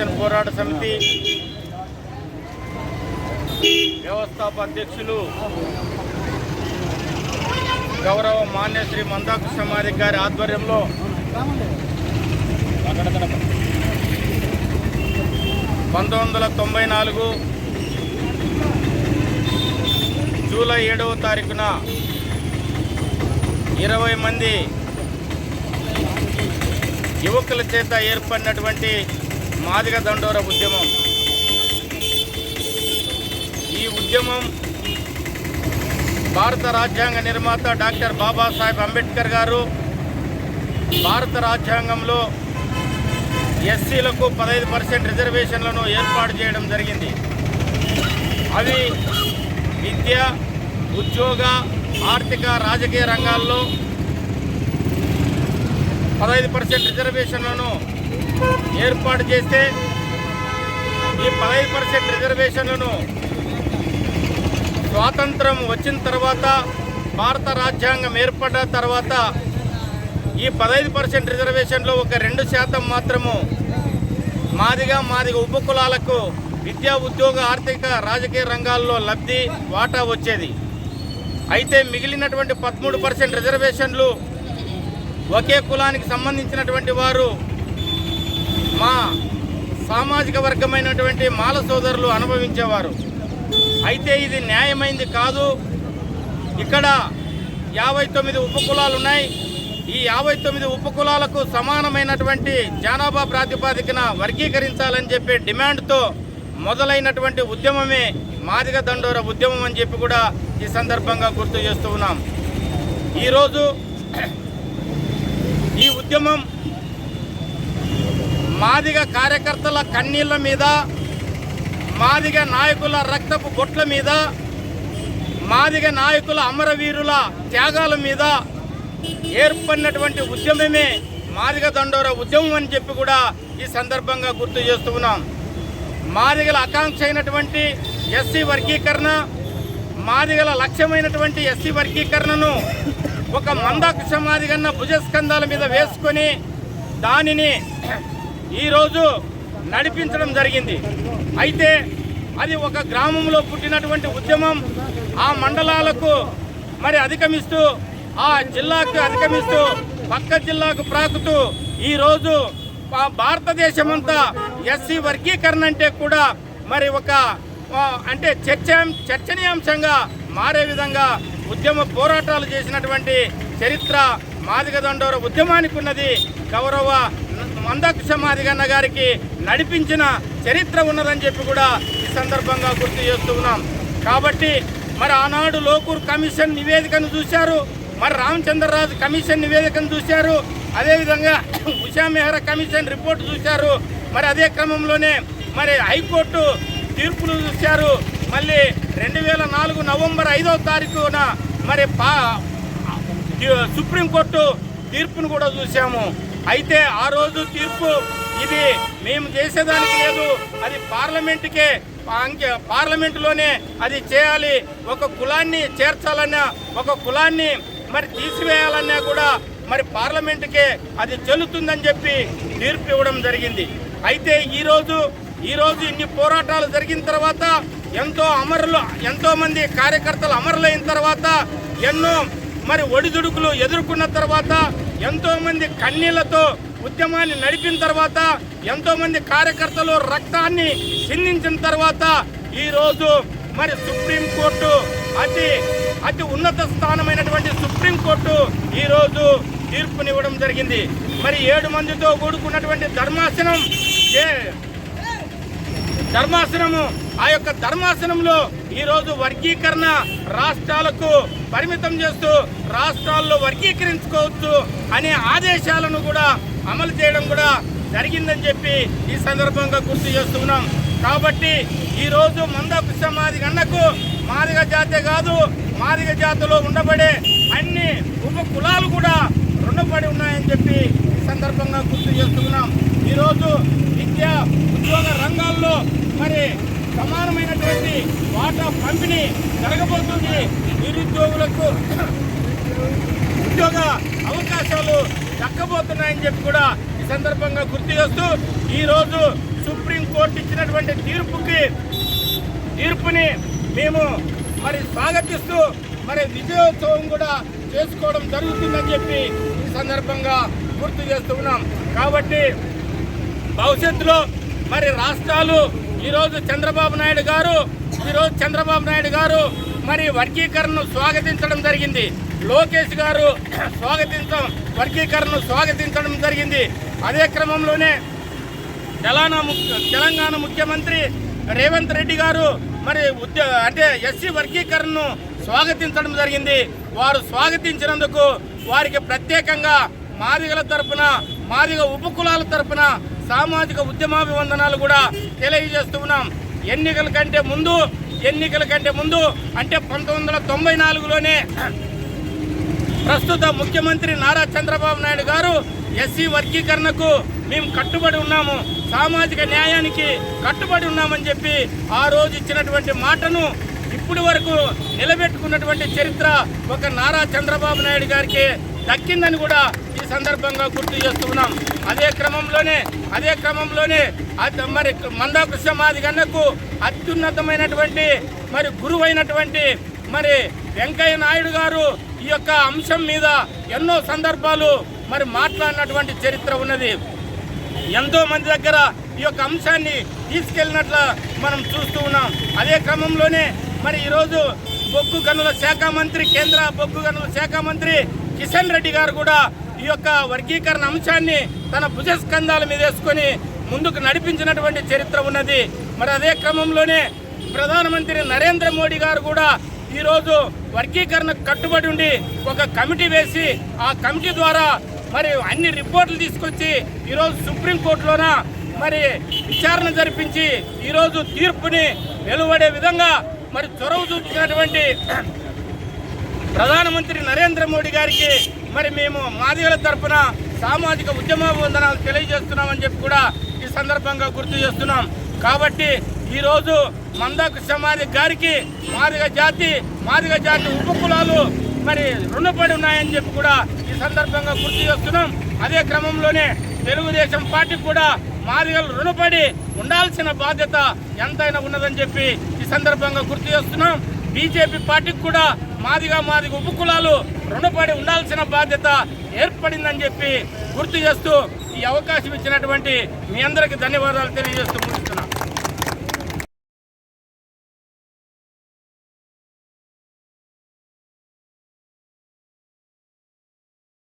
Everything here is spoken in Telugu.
రిజర్వేషన్ పోరాట సమితి వ్యవస్థాప అధ్యక్షులు గౌరవ మాన్య శ్రీ మందాకృష్ణ మాదిక్ గారి ఆధ్వర్యంలో పంతొమ్మిది వందల తొంభై నాలుగు జూలై ఏడవ తారీఖున ఇరవై మంది యువకుల చేత ఏర్పడినటువంటి మాదిగ దండోర ఉద్యమం. ఈ ఉద్యమం భారత రాజ్యాంగ నిర్మాత డాక్టర్ బాబాసాహెబ్ అంబేద్కర్ గారు భారత రాజ్యాంగంలో ఎస్సీలకు పదహైదు పర్సెంట్ రిజర్వేషన్లను ఏర్పాటు చేయడం జరిగింది. అవి విద్య ఉద్యోగ ఆర్థిక రాజకీయ రంగాల్లో పదహైదు పర్సెంట్ రిజర్వేషన్లను ఏర్పాటు చేస్తే ఈ పదహైదు పర్సెంట్ రిజర్వేషన్లను స్వాతంత్రం వచ్చిన తర్వాత భారత రాజ్యాంగం ఏర్పడ్డ తర్వాత ఈ పదహైదు పర్సెంట్ రిజర్వేషన్లో ఒక రెండు శాతం మాత్రము మాదిగా మాదిగ ఉపకులాలకు విద్యా ఉద్యోగ ఆర్థిక రాజకీయ రంగాల్లో లబ్ధి వాటా వచ్చేది. అయితే మిగిలినటువంటి పదమూడు పర్సెంట్ రిజర్వేషన్లు ఒకే కులానికి సంబంధించినటువంటి వారు మా సామాజిక వర్గమైనటువంటి మాల సోదరులు అనుభవించేవారు. అయితే ఇది న్యాయమైంది కాదు. ఇక్కడ యాభై తొమ్మిది ఉపకులాలు ఉన్నాయి ఈ యాభై తొమ్మిది ఉపకులాలకు సమానమైనటువంటి జనాభా ప్రాతిపాదికన వర్గీకరించాలని చెప్పే డిమాండ్తో మొదలైనటువంటి ఉద్యమమే మాదిగ దండోర ఉద్యమం అని చెప్పి కూడా ఈ సందర్భంగా గుర్తు చేస్తూ ఉన్నాం. ఈరోజు ఈ ఉద్యమం మాదిగ కార్యకర్తల కన్నీళ్ళ మీద మాదిగ నాయకుల రక్తపు బొట్ల మీద మాదిగ నాయకుల అమరవీరుల త్యాగాల మీద ఏర్పడినటువంటి ఉద్యమమే మాదిగ దండోర ఉద్యమం అని చెప్పి కూడా ఈ సందర్భంగా గుర్తు చేస్తూ ఉన్నాం. మాదిగల ఆకాంక్ష అయినటువంటి ఎస్సీ వర్గీకరణ మాదిగల లక్ష్యమైనటువంటి ఎస్సీ వర్గీకరణను ఒక మందాక్ష మాదిగన్న భుజస్కంధాల మీద వేసుకొని దానిని ఈరోజు నడిపించడం జరిగింది. అయితే అది ఒక గ్రామంలో పుట్టినటువంటి ఉద్యమం ఆ మండలాలకు మరి అధిగమిస్తూ ఆ జిల్లాకు అధిగమిస్తూ పక్క జిల్లాకు ప్రాకుతూ ఈరోజు భారతదేశమంతా ఎస్సీ వర్గీకరణ అంటే కూడా మరి ఒక అంటే చర్చ చర్చనీయాంశంగా మారే విధంగా ఉద్యమ పోరాటాలు చేసినటువంటి చరిత్ర మాదిగ దండోర ఉద్యమానికి ఉన్నది గౌరవ మందకృష్ణ మాదిగన్న గారికి నడిపించిన చరిత్ర ఉన్నదని చెప్పి కూడా ఈ సందర్భంగా గుర్తు చేస్తూ ఉన్నాం. కాబట్టి మరి ఆనాడు లోకూర్ కమిషన్ నివేదికను చూశారు మరి రామచంద్రరాజు కమిషన్ నివేదికను చూశారు అదేవిధంగా ఉషా మెహ్రా కమిషన్ రిపోర్ట్ చూశారు మరి అదే క్రమంలోనే మరి హైకోర్టు తీర్పులు చూశారు మళ్ళీ రెండు వేల నాలుగు నవంబర్ ఐదవ తారీఖున మరి పా సుప్రీంకోర్టు తీర్పును కూడా చూసాము అయితే ఆ రోజు తీర్పు ఇది మేము చేసేదానికి లేదు. అది పార్లమెంటుకే అంకె పార్లమెంటులోనే అది చేయాలి. ఒక కులాన్ని చేర్చాలన్నా ఒక కులాన్ని మరి తీసివేయాలన్నా కూడా మరి పార్లమెంటుకే అది చెల్లుతుందని చెప్పి తీర్పు ఇవ్వడం జరిగింది. అయితే ఈరోజు ఈరోజు ఇన్ని పోరాటాలు జరిగిన తర్వాత ఎంతో అమరులు ఎంతోమంది కార్యకర్తలు అమరులైన తర్వాత ఎన్నో మరి ఒడిదుడుకులు ఎదుర్కొన్న తర్వాత ఎంతో మంది కన్నీళ్ళతో ఉద్యమాన్ని నడిపిన తర్వాత ఎంతో మంది కార్యకర్తలు రక్తాన్ని చిందించిన తర్వాత ఈరోజు మరి సుప్రీంకోర్టు అతి అతి ఉన్నత స్థానమైనటువంటి సుప్రీంకోర్టు ఈరోజు తీర్పునివ్వడం జరిగింది. మరి ఏడు మందితో కూడుకున్నటువంటి ధర్మాసనం ఏ- ధర్మాసనము ఆ యొక్క ధర్మాసనంలో ఈరోజు వర్గీకరణ రాష్ట్రాలకు పరిమితం చేస్తూ రాష్ట్రాల్లో వర్గీకరించుకోవచ్చు అనే ఆదేశాలను కూడా అమలు చేయడం కూడా జరిగిందని చెప్పి ఈ సందర్భంగా గుర్తు చేస్తున్నాం. కాబట్టి ఈరోజు మందకృష్ణ సమాధి అన్నకు మాదిగ జాతే కాదు మాదిగ జాతిలో ఉండబడే అన్ని ఉప కులాలు కూడా రుణపడి ఉన్నాయని చెప్పి సందర్భంగా గుర్తు చేస్తున్నాం. ఈరోజు విద్య ఉద్యోగ రంగాల్లో మరి సమానమైనటువంటి వాటా పంపిణీ జరగబోతుంది. నిరుద్యోగులకు ఉద్యోగ అవకాశాలు దక్కబోతున్నాయని చెప్పి కూడా ఈ సందర్భంగా గుర్తు చేస్తూ ఈరోజు సుప్రీంకోర్టు ఇచ్చినటువంటి తీర్పుకి తీర్పుని మేము మరి స్వాగతిస్తూ మరి విజయోత్సవం కూడా చేసుకోవడం జరుగుతుందని చెప్పి ఈ సందర్భంగా గుర్తు చేస్తూ ఉన్నాం. కాబట్టి భవిష్యత్తులో మరి రాష్ట్రాలు ఈరోజు చంద్రబాబు నాయుడు గారు ఈరోజు చంద్రబాబు నాయుడు గారు మరి వర్గీకరణను స్వాగతించడం జరిగింది. లోకేష్ గారు స్వాగతించడం వర్గీకరణను స్వాగతించడం జరిగింది. అదే క్రమంలోనే తెలంగాణ తెలంగాణ ముఖ్యమంత్రి రేవంత్ రెడ్డి గారు మరి ఉద్యో అంటే ఎస్సీ వర్గీకరణను స్వాగతించడం జరిగింది. వారు స్వాగతించినందుకు వారికి ప్రత్యేకంగా మాదిగల తరపున మాదిగ ఉపకులాల తరపున సామాజిక ఉద్యమాభివందనాలు కూడా తెలియజేస్తూ ఉన్నాం. ఎన్నికల కంటే ముందు ఎన్నికల కంటే ముందు అంటే పంతొమ్మిది వందల తొంభై నాలుగులోనే ప్రస్తుత ముఖ్యమంత్రి నారా చంద్రబాబు నాయుడు గారు ఎస్సీ వర్గీకరణకు మేము కట్టుబడి ఉన్నాము. సామాజిక న్యాయానికి కట్టుబడి ఉన్నామని చెప్పి ఆ రోజు ఇచ్చినటువంటి మాటను ఇప్పటి వరకు నిలబెట్టుకున్నటువంటి చరిత్ర ఒక నారా చంద్రబాబు నాయుడు గారికి దక్కిందని కూడా సందర్భంగా గుర్తు చేస్తున్నాం. అదే క్రమంలోనే అదే క్రమంలోనే మరి మందా కృష్ణ మాదిగన్నకు అత్యున్నతమైనటువంటి మరి గురువైనటువంటి మరి వెంకయ్య నాయుడు గారు ఈ యొక్క అంశం మీద ఎన్నో సందర్భాలు మరి మాట్లాడినటువంటి చరిత్ర ఉన్నది. ఎంతో మంది దగ్గర ఈ యొక్క అంశాన్ని తీసుకెళ్ళినట్ల మనం చూస్తూ ఉన్నాం. అదే క్రమంలోనే మరి ఈరోజు బొగ్గు గనుల శాఖ మంత్రి కేంద్ర బొగ్గు గనుల శాఖ మంత్రి కిషన్ రెడ్డి గారు కూడా ఈ యొక్క వర్గీకరణ అంశాన్ని తన భుజస్కంధాల మీద వేసుకొని ముందుకు నడిపించినటువంటి చరిత్ర ఉన్నది. మరి అదే క్రమంలోనే ప్రధానమంత్రి నరేంద్ర మోడీ గారు కూడా ఈరోజు వర్గీకరణ కట్టుబడి ఉండి ఒక కమిటీ వేసి ఆ కమిటీ ద్వారా మరి అన్ని రిపోర్ట్లు తీసుకొచ్చి ఈరోజు సుప్రీంకోర్టులోన మరి విచారణ జరిపించి ఈరోజు తీర్పుని వెలువడే విధంగా మరి చొరవ చూపించినటువంటి ప్రధానమంత్రి నరేంద్ర మోడీ గారికి మరి మేము మాదిగల తరపున సామాజిక ఉద్యమ వందనాలు తెలియజేస్తున్నామని చెప్పి కూడా ఈ సందర్భంగా గుర్తు చేస్తున్నాం. కాబట్టి ఈరోజు మందాకు సమాధి గారికి మాదిగ జాతి మాదిగ జాతి ఉపకులాలు మరి రుణపడి ఉన్నాయని చెప్పి కూడా ఈ సందర్భంగా గుర్తు చేస్తున్నాం. అదే క్రమంలోనే తెలుగుదేశం పార్టీకి కూడా మాదిగలు రుణపడి ఉండాల్సిన బాధ్యత ఎంతైనా ఉన్నదని చెప్పి ఈ సందర్భంగా గుర్తు చేస్తున్నాం. బీజేపీ పార్టీకి కూడా మాదిగా మాది ఉప కులాలు రుణపడి ఉండాల్సిన బాధ్యత ఏర్పడిందని చెప్పి గుర్తు చేస్తూ ఈ అవకాశం ఇచ్చినటువంటి మీ అందరికీ ధన్యవాదాలు తెలియజేస్తూ ముగిస్తున్నాను.